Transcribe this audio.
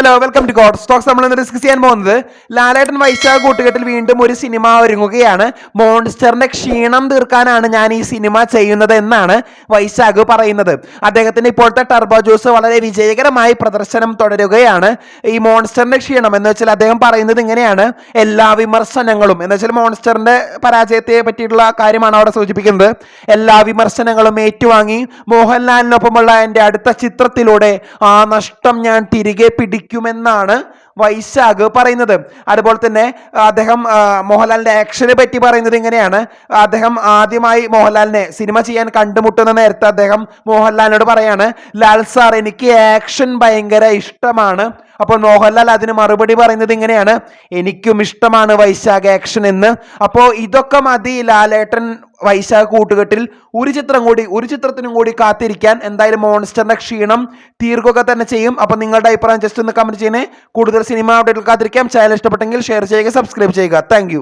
Hello welcome to god stocks നമ്മൾ ഇന്ന് discuss ചെയ്യാൻ പോകുന്നത് ലാലേട്ടൻ വൈശാഖ കൂട്ടുകെട്ടിൽ വീണ്ടും ഒരു സിനിമ ഒരുങ്ങുകയാണ്. മോൺസ്റ്ററിന്റെ ക്ഷീണം തീർക്കാനാണ് ഞാൻ ഈ സിനിമ ചെയ്യുന്നത് എന്നാണ് വൈശാഖ് പറയുന്നത്. അദ്ദേഹത്തിന്റെ ഇപ്പോഴത്തെ ടർബോ ജ്യൂസ് വളരെ വിജയകരമായി പ്രദർശനം തുടരുകയാണ്. ഈ മോൺസ്റ്ററിന്റെ ക്ഷീണം എന്ന് വെച്ചാൽ അദ്ദേഹം പറയുന്നത് ഇങ്ങനെയാണ്. എല്ലാ വിമർശനങ്ങളും എന്ന് വെച്ചാൽ മോൺസ്റ്ററിന്റെ പരാജയത്തെ പറ്റിയിട്ടുള്ള കാര്യമാണ് അവിടെ സൂചിപ്പിക്കുന്നത്. എല്ലാ വിമർശനങ്ങളും ഏറ്റുവാങ്ങി മോഹൻലാലിനൊപ്പമുള്ള എന്റെ അടുത്ത ചിത്രത്തിലൂടെ ആ നഷ്ടം ഞാൻ തിരികെ പിടിക്കുമെന്നാണ് വൈശാഖ് പറയുന്നത്. അതുപോലെ തന്നെ അദ്ദേഹം മോഹൻലാലിന്റെ ആക്ഷനെ പറ്റി പറയുന്നത് ഇങ്ങനെയാണ്. അദ്ദേഹം ആദ്യമായി മോഹൻലാലിനെ സിനിമ ചെയ്യാൻ കണ്ടുമുട്ടുന്ന നേരത്തെ അദ്ദേഹം മോഹൻലാലിനോട് പറയാണ് ലാൽ സാർ എനിക്ക് ആക്ഷൻ ഭയങ്കര ഇഷ്ടമാണ്. അപ്പോൾ മോഹൻലാൽ അതിന് മറുപടി പറയുന്നത് ഇങ്ങനെയാണ് എനിക്കും ഇഷ്ടമാണ് വൈശാഖ് ആക്ഷൻ എന്ന്. അപ്പോൾ ഇതൊക്കെ മതി ലാലേട്ടൻ വൈശാഖ് കൂട്ടുകെട്ടിൽ. ഒരു ചിത്രം കൂടി ഒരു ചിത്രത്തിനും കൂടി കാത്തിരിക്കാൻ എന്തായാലും മോൺസ്റ്ററിന്റെ ക്ഷീണം തീർക്കുക തന്നെ ചെയ്യും. അപ്പോൾ നിങ്ങളുടെ അഭിപ്രായം ജസ്റ്റ് ഒന്ന് കമന്റ് ചെയ്യണേ കൂടുതൽ സിനിമ അപ്ഡേറ്റുകൾ കാത്തിരിക്കാം. ചാനൽ ഇഷ്ടപ്പെട്ടെങ്കിൽ ഷെയർ ചെയ്യുക സബ്സ്ക്രൈബ് ചെയ്യുക. താങ്ക്